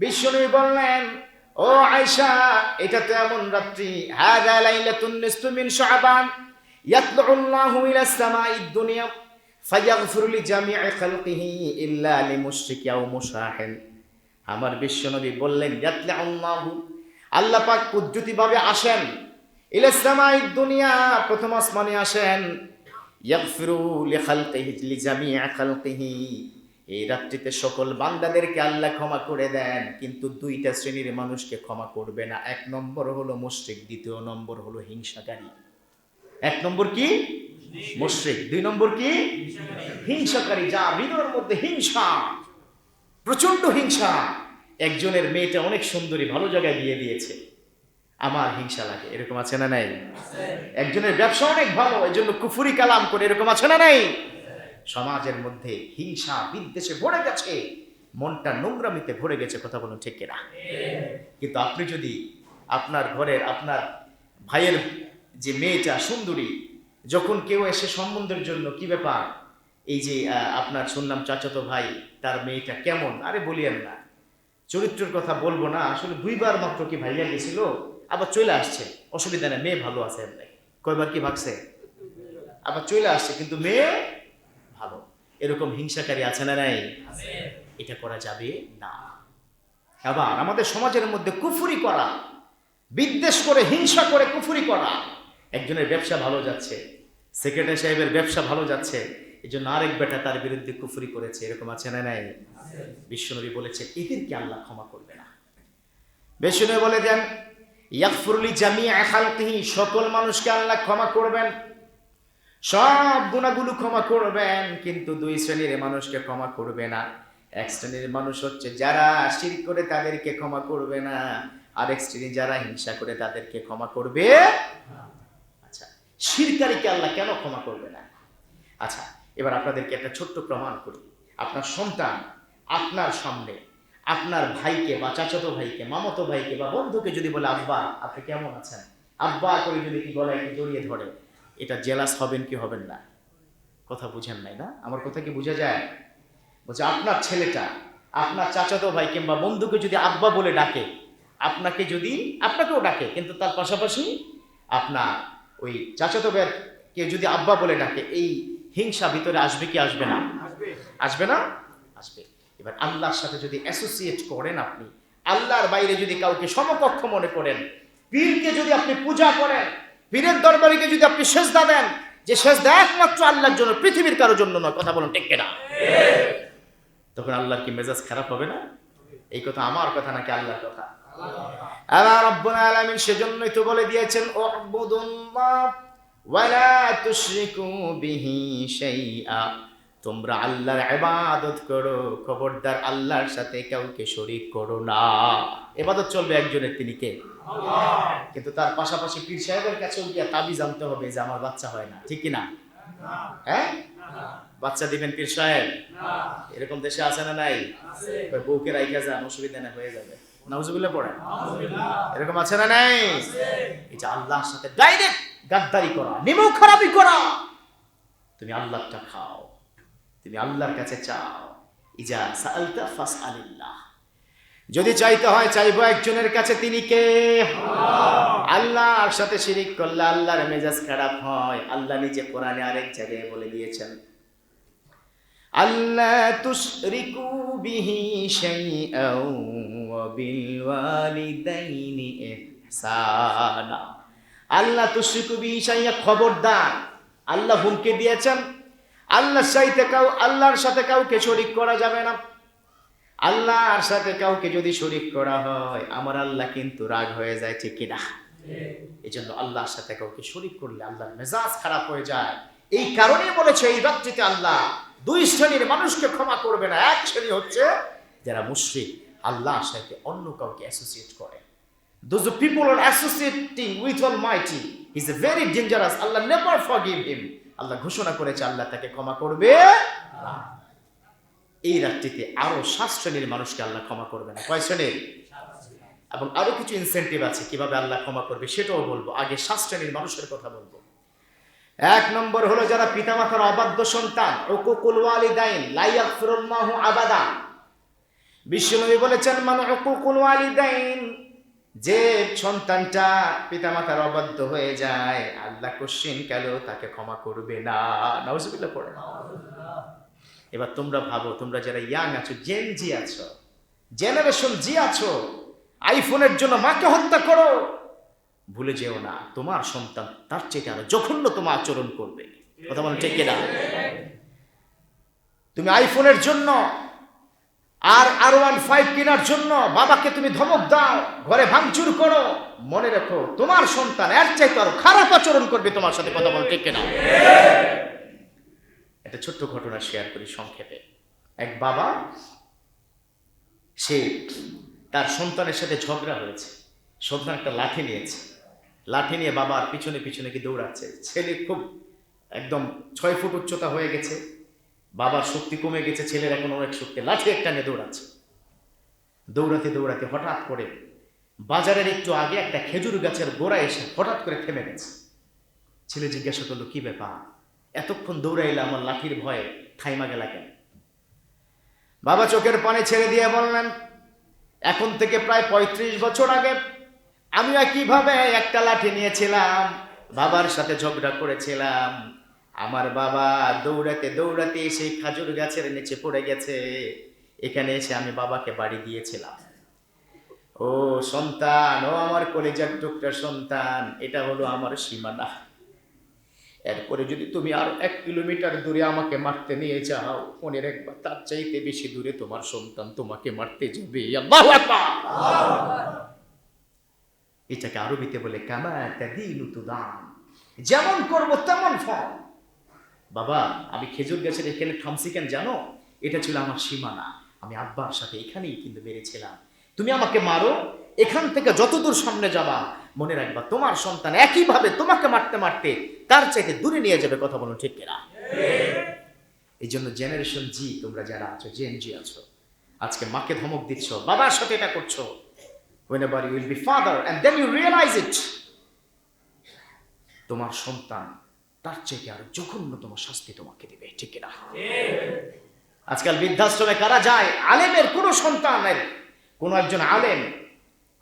বিশ্বনবী বললেন, ও আয়সা এটা তো এমন রাত্রি। হাদা লাইলাতুন নিসফু মিন শাবান। ইয়াতলু আল্লাহু ইলা সামাঈদ দুনিয়া। ফায়াগফিরু লিজামি'i খালকিহি ইল্লা লিমুশরিকি আও মুশাহিন। আমার বিশ্বনবী বললেন ইয়াতলু আল্লাহু পাক কুদরতিভাবে আসেন। ইলা সামাঈদ দুনিয়া, প্রথম আসমানে আসেন। ইয়াগফিরু লিখালকিহি লিজামি'i খালকিহি। এই রাত্রিতে সকল বান্দাদেরকে আল্লাহ ক্ষমা করে দেন, কিন্তু দুইটা শ্রেণির মানুষকে ক্ষমা করবে না। এক নম্বর হলো মুশরিক, দ্বিতীয় নম্বর হলো হিংসাকারী। এক নম্বর কি? মুশরিক। দুই নম্বর কি? হিংসাকারী, যা হৃদয়ের মধ্যে হিংসা প্রচণ্ড হিংসা। একজনের মেয়েটা অনেক সুন্দরী, ভালো জায়গায় বিয়ে দিয়েছে। আমার হিংসা লাগে, এরকম আছে না নাই? একজনের ব্যবসা অনেক ভালো এই জন্য কুফুরি কালাম করে, এরকম আছে না নাই? সমাজের মধ্যে হিংসা, বিদ্বেষে ভরে গেছে। মনটা নোংরামিতে ভরে গেছে, কথা বলুন ঠিক কিনা? কিন্তু আপনি যদি আপনার ঘরের, আপনার ভাইয়ের যে মেয়েটা, সুন্দরী, যখন কেউ এসে সম্বন্ধের জন্য, কি ব্যাপার? এই যে আপনার শুনলাম চাচাতো ভাই, তার মেয়েটা কেমন? আরে বলিয়েন না। চরিত্রের কথা বলব না, আসলে দুইবার মাত্র কি ভাইয়া গেছিল? আবার চলে আসছে। অসুবিধা নেই, মেয়ে ভালো আছে এমনি। কয়বার কি ভাগছে? আবার চলে আসছে, কিন্তু মেয়ে ভালো এরকম হিংসাকারী আছে না নাই? এটা করা যাবে না। আবার আমাদের সমাজের মধ্যে কুফুরি করা বিদ্বেষ করে হিংসা করে কুফুরি করা একজনের ব্যবসা ভালো যাচ্ছে সেক্রেটারি সাহেবের ব্যবসা ভালো যাচ্ছে এই জন্য আরেক বেটা তার বিরুদ্ধে কুফুরি করেছে এরকম আছে না নাই? বিশ্বনবী বলেছে এদেরকে আল্লাহ ক্ষমা করবে না। বিশ্বনবী বলে দেন ইয়াকফুরলি জামি খালকিহি সকল মানুষকে আল্লাহ ক্ষমা করবেন। সব গুণাগুলো ক্ষমা করবেন, কিন্তু দুই শ্রেণির মানুষকে ক্ষমা করবে না। এক শ্রেণির মানুষ হচ্ছে যারা শির করে তাদেরকে ক্ষমা করবে না, আরেক শ্রেণি যারা হিংসা করে তাদেরকে ক্ষমা করবে আচ্ছা শিরকারীকে আল্লাহ কেন ক্ষমা করবে না? আচ্ছা এবার আপনাদেরকে একটা ছোট্ট প্রমাণ করি। আপনার সন্তান আপনার সামনে, আপনার ভাইকে বা চাচাতো ভাইকে, মামাতো ভাইকে বা বন্ধুকে যদি বলে, আব্বা, আপনি কেমন আছেন? আব্বা করে যদি কি গলায় জড়িয়ে ধরে এটা জেলাস হবেন কি হবেন না? কথা বুঝেন নাই না? আমার কথা কি বোঝা যায়? বলছে আপনার ছেলেটা আপনার চাচাতো ভাই কিংবা বন্ধুকে যদি আব্বা বলে ডাকে আপনাকে যদি আপনাকেও ডাকে কিন্তু তার পাশাপাশি আপনার ওই চাচাতো ভাইকে যদি আব্বা বলে ডাকে এই হিংসা ভিতরে আসবে কি আসবে না? আসবে। না? আসবে। এবার আল্লাহর সাথে যদি অ্যাসোসিয়েট করেন আপনি আল্লাহর বাইরে যদি কাউকে সমকক্ষ মনে করেন পীরকে যদি আপনি পূজা করেন পীরের দরবারিকে যদি আপনি সেজদা দেন, যে শেষ সেজদা একমাত্র আল্লাহর জন্য, পৃথিবীর কারোর জন্য নয়, কথা বলুন ঠিক না তখন আল্লাহর কি মেজাজ খারাপ হবে না? এই কথা আমার কথা নাকি আল্লাহর কথা? আল্লাহ রব্বুল আলামিন সেজন্যই তো বলে দিয়েছেন ওয়ালা তুশরিকু বিহি শাইআ। তোমরা আল্লাহর ইবাদত করো খবরদার আল্লাহর সাথে কাউকে শরীক করো না। এবাদত চলবে একজনের তিনি কে? কিন্তু তার পাশাপাশি পীর সাহেবের কাছেও গিয়া তাবিজ আনতে হবে যে আমার বাচ্চা হয় না ঠিক কি না? হ্যাঁ? বাচ্চা দিবেন পীর সাহেব? এরকম দেশে আছে না নাই? ওই বউকে রাইখা যান অসুবিধা না হয়ে যাবে। নাউজুবিল্লাহ পড়েন। এরকম আছে না নাই? এটা আল্লাহর সাথে ডাইরেক্ট গাদ্দারি করা নিমু খারাপি করা। তুমি আল্লাহটা খাও। তুমি আল্লাহর কাছে চাও। ইজা সাআলতা ফাসআলিল্লাহ। যদি চাইতে হয়, চাইব একজনের কাছে তিনি কে? আল্লাহর সাথে শিরিক করলে আল্লাহর মেজাজ খারাপ হয়। আল্লাহ নিজে কোরআনে আরেক জায়গায় বলে দিয়েছেন আল্লাহ তুশরিকু বিহি শাইআও ওয়া বিল ওয়ালিদাইনি ইহসানা। আল্লাহ তুশরিকু বিহি শাইআ খবরদার। আল্লাহ হুমকি দিয়েছেন আল্লাহর সাথে কাউ, আল্লাহর সাথে কাউকে শরিক করা যাবে না আল্লাহর সাথে কাউকে যদি শরিক করা হয়, আমার আল্লাহ কিন্তু রাগ হয়ে যায়, ঠিক কিনা এই জন্য আল্লাহর সাথে কাউকে শরিক করলে আল্লাহর মেজাজ খারাপ হয়ে যায় এই কারণেই বলেছে এই রাত্রিতে আল্লাহ দুই শ্রেণির মানুষকে ক্ষমা করবে না এক শ্রেণি হচ্ছে যারা মুশরিক, আল্লাহর সাথে অন্য কাউকে অ্যাসোসিয়েট করে those Those people are associating with Almighty. He's a very dangerous. Allah never forgive him. Allah ঘোষণা করেছে, আল্লাহ তাকে ক্ষমা করবে। এই রাত্রিতে আরও সাত শ্রেণির মানুষকে আল্লাহ ক্ষমা করবে না কয় শ্রেণির? এবং আরও কিছু ইনসেন্টিভ আছে কীভাবে আল্লাহ ক্ষমা করবে সেটাও বলব। আগে সাত শ্রেণির মানুষের কথা বলব। এক নম্বর হলো যারা পিতামাতার অবাধ্য সন্তান আবাদা। বিশ্বনবী বলেছেন, মান যে সন্তানটা পিতামাতার অবাধ্য হয়ে যায়, আল্লাহ কোশ্চিন কেন তাকে ক্ষমা করবে না। নাউজুবিল্লাহ, পড়ে। এবার তোমরা ভাবো, তোমরা যারা ইয়াং আছো জেন জি আছো জেনারেশন জি আছো আইফোনের জন্য মাকে হত্যা করো। ভুলে যেও না, তোমার সন্তান তার চেয়ে আরও জঘন্য তোমার আচরণ করবে। কথা বলেন ঠিক কিনা? তুমি আইফোনের জন্য আর আর ওয়ান ফাইভ কেনার জন্য বাবাকে তুমি ধমক দাও, ঘরে ভাঙচুর করো। মনে রেখো, তোমার সন্তান এর চাইতে আরও খারাপ আচরণ করবে তোমার সাথে কথা বলো ঠিক কিনা একটা ছোট্ট ঘটনা শেয়ার করি সংক্ষেপে। এক বাবা, সে তার সন্তানের সাথে ঝগড়া হয়েছে। সন্তান একটা লাঠি নিয়েছে। লাঠি নিয়ে বাবার পিছনে পিছনে কি দৌড়াচ্ছে। ছেলে খুব একদম ছয় ফুট উচ্চতা হয়ে গেছে। বাবার শক্তি কমে গেছে, ছেলের এখন অনেক শক্তি। লাঠি একটা নিয়ে দৌড়াচ্ছে। দৌড়াতে দৌড়াতে হঠাৎ করে বাজারের একটু আগে একটা খেজুর গাছের গোড়া এসে হঠাৎ করে থেমে গেছে। ছেলে জিজ্ঞাসা করল, কি ব্যাপার? এতক্ষণ দৌড়াইলে আমার লাঠির ভয়ে থাইমা গেলা কেন? বাবা চোখের পানি ছেড়ে দিয়ে বললেন, এখন থেকে প্রায় পঁয়ত্রিশ বছর আগে আমিও কীভাবে একটা লাঠি নিয়েছিলাম, বাবার সাথে ঝগড়া করেছিলাম আমার বাবা দৌড়াতে দৌড়াতে সেই খাজুর গাছের নিচে পড়ে গেছে। এখানে এসে আমি বাবাকে বাড়ি দিয়েছিলাম। ও সন্তান, ও আমার কলেজার টুকরা সন্তান, এটা হলো আমার সীমানা। এরপরে যদি তুমি আর এক কিলোমিটার দূরে আমাকে মারতে নিয়ে যাও ফোনের একবার তার চাইতে বেশি দূরে তোমার সন্তান তোমাকে মারতে যাবে। এটাকে আরবিতে বলে কামা তুদান। যেমন করব তেমন ফল। বাবা, আমি খেজুর গাছের এখানে থামছি কেন জানো? এটা ছিল আমার সীমানা। আমি আব্বার সাথে এখানেই কিন্তু বেড়েছিলাম তুমি আমাকে মারো, এখান থেকে যতদূর সামনে যাবা, মনে রাখবা, তোমার সন্তান একইভাবে তোমাকে মারতে মারতে তার চাইতে দূরে নিয়ে যাবে, কথা বলুন ঠিক কিনা? এই জন্য জেনারেশন জি তোমরা যারা আছো জেন জি আছো, আজকে মাকে ধমক দিচ্ছ, বাবার সাথে এটা করছ। Whenever you will be father and then you তোমার সন্তান তার চেয়ে আরও জঘন্যতম শাস্তি তোমাকে দিবে ঠিক কিনা? আজকাল বৃদ্ধাশ্রমে কারা যায়? আলেমের কোনো সন্তানের কোন একজন আলেম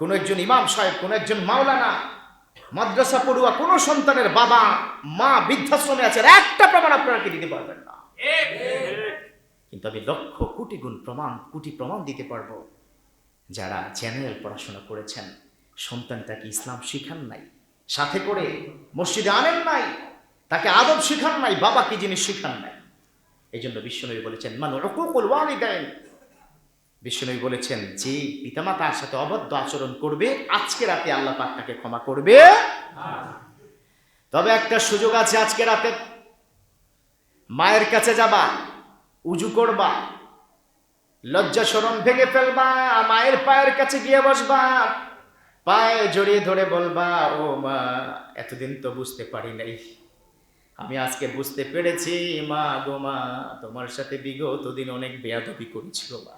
কোন একজন ইমাম সাহেব কোন একজন মাওলানা মাদ্রাসা পড়ুয়া কোন সন্তানের বাবা মা বৃদ্ধাশ্রমে আছে একটা প্রমাণ আপনারা কি দিতে পারবেন না? কিন্তু আমি লক্ষ কোটি গুণ প্রমাণ কোটি প্রমাণ দিতে পারব। যারা জেনারেল পড়াশোনা করেছেন সন্তানটাকে ইসলাম শিখান নাই? সাথে করে মসজিদে আনেন নাই? তাকে আদব শিখান নাই বাবা কি জিনিস শিখান নাই। এই জন্য বিশ্বনবী বলেছেন, মানু রকুকুল ওয়ালিদাইন। বিশ্বনবী বলেছেন, যে পিতামাতার সাথে অবদ্ধ আচরণ করবে, আজকে রাতে আল্লাহ পাক তাকে ক্ষমা করবে। তবে একটা সুযোগ আছে আজকে রাতে। মায়ের কাছে যাবা, উজু করবা, লজ্জা শরম ভেঙে ফেলবা, মায়ের পায়ের কাছে গিয়ে বসবা, পায়ে জড়িয়ে ধরে বলবা, ও মা, এতদিন তো বুঝতে পারি নাই। আমি আজকে বুঝতে পেরেছি, মা গো মা, তোমার সাথে বিগত দিন অনেক বেয়াদবি করেছিল মা।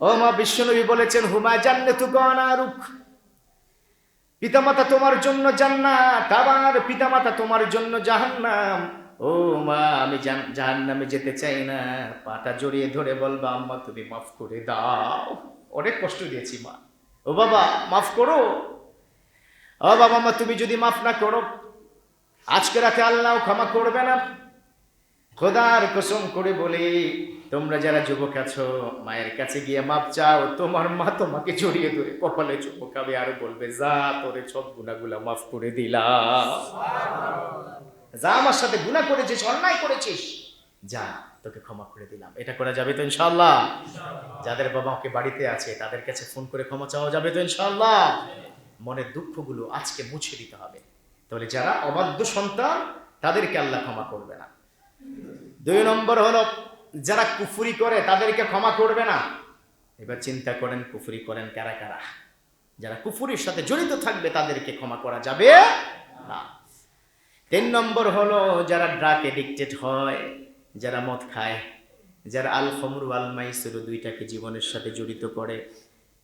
ও মা, বিশ্বনবী বলেছেন, হুমা জান্নাতু গনারুক পিতামাতা তোমার জন্য জান্নাত, আবার পিতামাতা তোমার জন্য জাহান্নাম। ও মা, আমি জাহান্নামে যেতে চাই না। পাটা জড়িয়ে ধরে বলবা, আম্মা, তুমি মাফ করে দাও। অনেক কষ্ট দিয়েছি মা। ও বাবা, মাফ করো। ও বাবা মা তুমি যদি মাফ না করো আজকে রাতে আল্লাহ ক্ষমা করবে না। খোদার কসম করে বলি তোমরা যারা যুবক আছো মায়ের কাছে গিয়ে মাপ চাও তোমার মা তোমাকে জড়িয়ে ধরে কপালে চুপকাবে আর বলবে যা তোরে সব গুণাগুলা মাফ করে দিলাম। যা আমার সাথে গুণা করেছিস অন্যায় করেছিস যা তোকে ক্ষমা করে দিলাম। এটা করা যাবে তো ইনশাল্লাহ যাদের বাবা মাকে বাড়িতে আছে তাদের কাছে ফোন করে ক্ষমা চাওয়া যাবে তো ইনশাল্লাহ মনের দুঃখগুলো আজকে মুছে দিতে হবে। তাহলে যারা অবাধ্য সন্তান, তাদেরকে আল্লাহ ক্ষমা করবে না। দুই নম্বর হলো, যারা কুফুরি করে, তাদেরকে ক্ষমা করবে না। এবার চিন্তা করেন, কুফুরি করেন কারা কারা? যারা কুফুরির সাথে জড়িত থাকবে, তাদেরকে ক্ষমা করা যাবে না। তিন নম্বর হলো, যারা ড্রাগ এডিক্টেড হয়, যারা মদ খায়, যারা আল খমরু আল মাইসুরু দুইটাকে জীবনের সাথে জড়িত করে,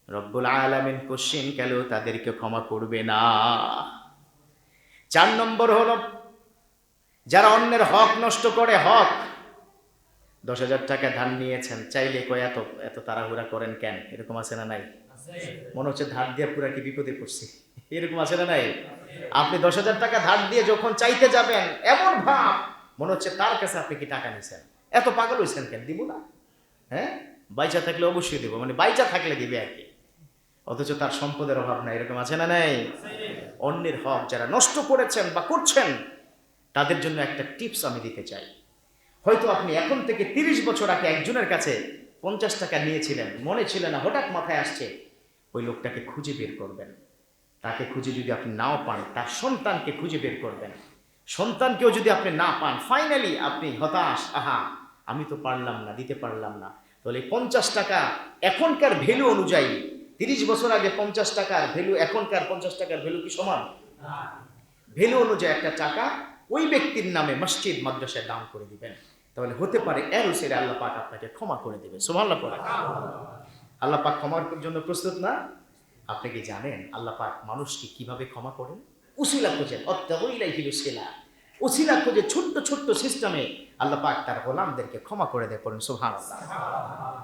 রব্বুল আলামিন কোশ্চিন কেলেও তাদেরকে ক্ষমা করবে না? চার নম্বর হলো, যারা অন্যের হক নষ্ট করে, হক, দশ হাজার টাকা ধার নিয়েছেন, চাইলে কয় এত এত তাড়াহুড়া করেন কেন? এরকম আছে না নাই? মনে হচ্ছে ধার দিয়ে পুরা কি বিপদে পড়ছি। এরকম আছে না নাই? আপনি দশ হাজার টাকা ধার দিয়ে যখন চাইতে যাবেন, এমন ভাব, মনে হচ্ছে তার কাছে আপনি কি টাকা নিছেন? এত পাগল হয়েছেন কেন? দিব না। হ্যাঁ? বাইচা থাকলে অবশ্যই দিব মানে বাইচা থাকলে দিবে আর কি। অথচ তার সম্পদের অভাব নাই, এরকম আছে না নাই? অন্যের হক যারা নষ্ট করেছেন বা করছেন, তাদের জন্য একটা টিপস আমি দিতে চাই। হয়তো আপনি এখন থেকে তিরিশ বছর আগে একজনের কাছে পঞ্চাশ টাকা নিয়েছিলেন, মনে ছিল না, হঠাৎ মাথায় আসছে, ওই লোকটাকে খুঁজে বের করবেন। তাকে খুঁজে যদি আপনি নাও পান, তার সন্তানকে খুঁজে বের করবেন। সন্তানকেও যদি আপনি না পান ফাইনালি আপনি হতাশ, আহা, আমি তো পারলাম না, দিতে পারলাম না। তাহলে পঞ্চাশ টাকা এখনকার ভ্যালু অনুযায়ী তিরিশ বছর আগে পঞ্চাশ টাকার ভ্যালু এখনকার পঞ্চাশ টাকার ভ্যালু কি সমান? ভ্যালু অনুযায়ী একটা টাকা ওই ব্যক্তির নামে মসজিদ, মাদ্রাসায় দান করে দিবেন। তাহলে হতে পারে এর উসিরে আল্লাহ পাক আপনাকে ক্ষমা করে দেবে। সুবহানাল্লাহ পড়ে। আল্লাহ পাক ক্ষমার জন্য প্রস্তুত না? আপনি কি জানেন আল্লাহ পাক মানুষকে কীভাবে ক্ষমা করেন? উসিলা খোঁজেন। অত্যাবইলাই হিলুসিলা উসিলা। খোঁজে ছোট্ট ছোট্ট সিস্টেমে আল্লাহ পাক তার গোলামদেরকে ক্ষমা করে দেয় পড়েন। সুবহানাল্লাহ।